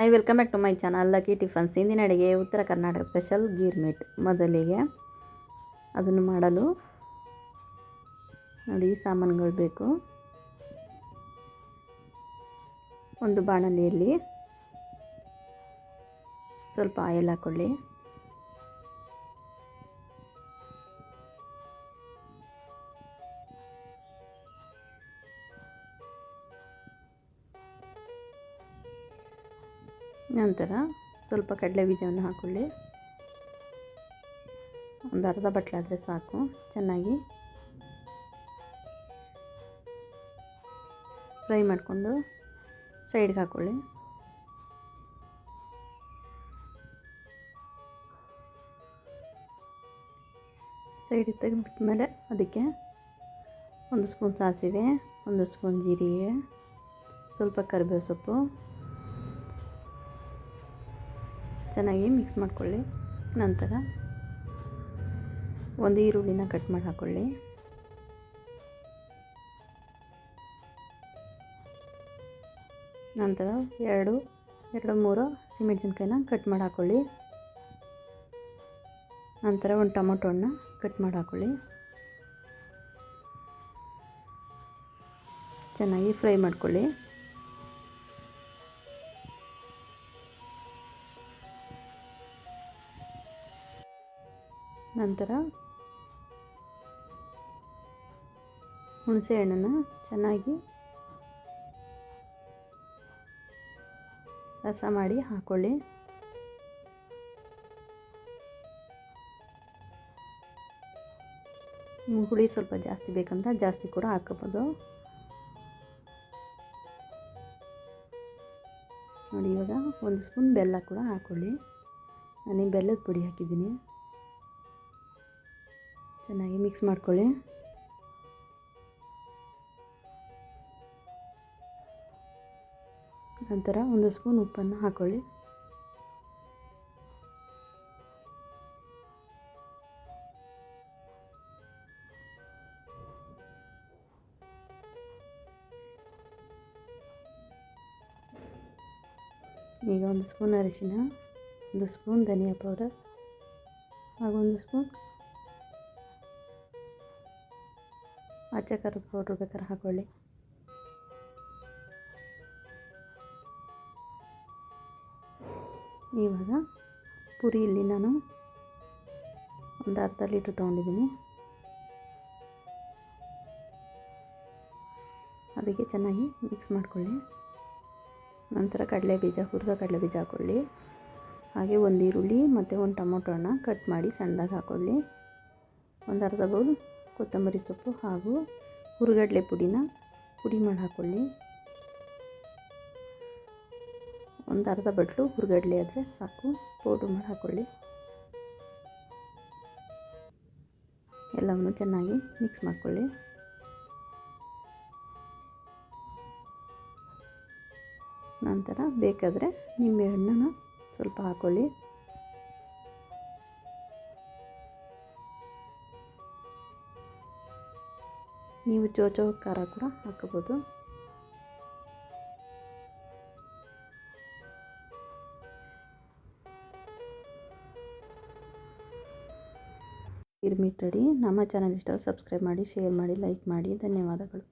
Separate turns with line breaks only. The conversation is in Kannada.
Hi welcome back to my channel Lucky Tiffins ಇಂದಿನ ಅಡುಗೆ ಉತ್ತರ ಕರ್ನಾಟಕ ಸ್ಪೆಷಲ್ ಗೀರ್ ಮೀಟ್ ಮೊದಲಿಗೆ. ಅದನ್ನು ಮಾಡಲು ನೋಡಿ, ಸಾಮಾನುಗಳು ಬೇಕು. ಒಂದು ಬಾಣಲಿಯಲ್ಲಿ ಸ್ವಲ್ಪ ಆಯಿಲ್ ಹಾಕ್ಕೊಳ್ಳಿ ನಂತರ ಸ್ವಲ್ಪ ಕಡಲೆ ಬೀಜವನ್ನು ಹಾಕ್ಕೊಳ್ಳಿ ಒಂದು ಅರ್ಧ ಬಟ್ಲಾದರೆ ಸಾಕು, ಚೆನ್ನಾಗಿ. ಫ್ರೈ ಮಾಡಿಕೊಂಡು ಸೈಡ್ಗೆ ಹಾಕ್ಕೊಳ್ಳಿ ಸೈಡಿಗೆ ತೆಗೆದ್ಬಿಟ್ಟ ಮೇಲೆ ಅದಕ್ಕೆ ಒಂದು ಸ್ಪೂನ್ ಸಾಸಿವೆ, ಒಂದು ಸ್ಪೂನ್ ಜೀರಿಗೆ, ಸ್ವಲ್ಪ ಕರಿಬೇವು ಸೊಪ್ಪು ಚೆನ್ನಾಗಿ ಮಿಕ್ಸ್ ಮಾಡಿಕೊಳ್ಳಿ. ನಂತರ ಒಂದು ಈರುಳ್ಳಿನ ಕಟ್ ಮಾಡಿ ಹಾಕ್ಕೊಳ್ಳಿ ನಂತರ ಎರಡು ಎರಡು, ಮೂರು ಹಸಿಮೆಣಸಿನ್ಕಾಯಿನ ಕಟ್ ಮಾಡಿ ಹಾಕ್ಕೊಳ್ಳಿ ನಂತರ ಒಂದು ಟೊಮೊಟೊ ಹಣ್ಣು ಕಟ್ ಮಾಡಿ ಹಾಕ್ಕೊಳ್ಳಿ ಚೆನ್ನಾಗಿ ಫ್ರೈ ಮಾಡ್ಕೊಳ್ಳಿ. ನಂತರ ಹುಣಸೆ ಹಣ್ಣನ್ನು ಚೆನ್ನಾಗಿ ರಸ ಮಾಡಿ ಹಾಕ್ಕೊಳ್ಳಿ ಹುಳಿ ಸ್ವಲ್ಪ ಜಾಸ್ತಿ ಬೇಕಂದ್ರೆ ಜಾಸ್ತಿ ಕೂಡ ಹಾಕೋಬೋದು. ನೋಡಿ ಇವಾಗ ಒಂದು ಸ್ಪೂನ್ ಬೆಲ್ಲ ಕೂಡ ಹಾಕ್ಕೊಳ್ಳಿ ನಾನು ಬೆಲ್ಲದ ಪುಡಿ ಹಾಕಿದ್ದೀನಿ. ಚೆನ್ನಾಗಿ ಮಿಕ್ಸ್ ಮಾಡ್ಕೊಳ್ಳಿ. ನಂತರ ಒಂದು ಸ್ಪೂನ್ ಉಪ್ಪನ್ನು ಹಾಕ್ಕೊಳ್ಳಿ ಈಗ ಒಂದು ಸ್ಪೂನ್ ಅರಿಶಿನ ಒಂದು ಸ್ಪೂನ್ ಧನಿಯಾ ಪೌಡರ್ ಹಾಗೂ ಒಂದು ಸ್ಪೂನ್ ಆಚೆ ಖಾರದ ಪೌಡ್ರ್ ಬೇಕಾದ್ರೆ ಹಾಕೊಳ್ಳಿ. ಇವಾಗ ಪುರಿ ಇಲ್ಲಿ ನಾನು ಒಂದು ಅರ್ಧ ಲೀಟ್ರ್ ತೊಗೊಂಡಿದ್ದೀನಿ. ಅದಕ್ಕೆ ಚೆನ್ನಾಗಿ ಮಿಕ್ಸ್ ಮಾಡ್ಕೊಳ್ಳಿ. ನಂತರ ಕಡಲೆ ಬೀಜ, ಹುರಿದ ಕಡಲೆ ಬೀಜ ಹಾಕ್ಕೊಳ್ಳಿ ಹಾಗೆ ಒಂದು ಈರುಳ್ಳಿ ಮತ್ತು ಒಂದು ಟೊಮೊಟೊನ ಕಟ್ ಮಾಡಿ ಸಣ್ಣದಾಗಿ ಹಾಕ್ಕೊಳ್ಳಿ ಒಂದು ಅರ್ಧ ಬೌಲ್ ಕೊತ್ತಂಬರಿ ಸೊಪ್ಪು ಹಾಗೂ ಹುರುಗಡ್ಲೆ ಪುಡಿನ ಪುಡಿ ಮಾಡಿ ಹಾಕ್ಕೊಳ್ಳಿ ಒಂದು ಅರ್ಧ ಬಟ್ಲು ಹುರುಗಡ್ಲೆ ಆದರೆ ಸಾಕು, ಪೌಡ್ರ್ ಮಾಡಿ ಹಾಕ್ಕೊಳ್ಳಿ ಎಲ್ಲವನ್ನು ಚೆನ್ನಾಗಿ ಮಿಕ್ಸ್ ಮಾಡಿಕೊಳ್ಳಿ. ನಂತರ ಬೇಕಾದರೆ ನಿಂಬೆಹಣ್ಣನ್ನು ಸ್ವಲ್ಪ ಹಾಕ್ಕೊಳ್ಳಿ ನೀವು ಚೋಚೋ ಖಾರ ಕೂಡ ಹಾಕಬಹುದು ಗಿರ್ಮಿಟ್ ರೆಡಿ ನಮ್ಮ ಚಾನಲ್ ಇಷ್ಟ ಸಬ್ಸ್ಕ್ರೈಬ್ ಮಾಡಿ, ಶೇರ್ ಮಾಡಿ, ಲೈಕ್ ಮಾಡಿ. ಧನ್ಯವಾದಗಳು.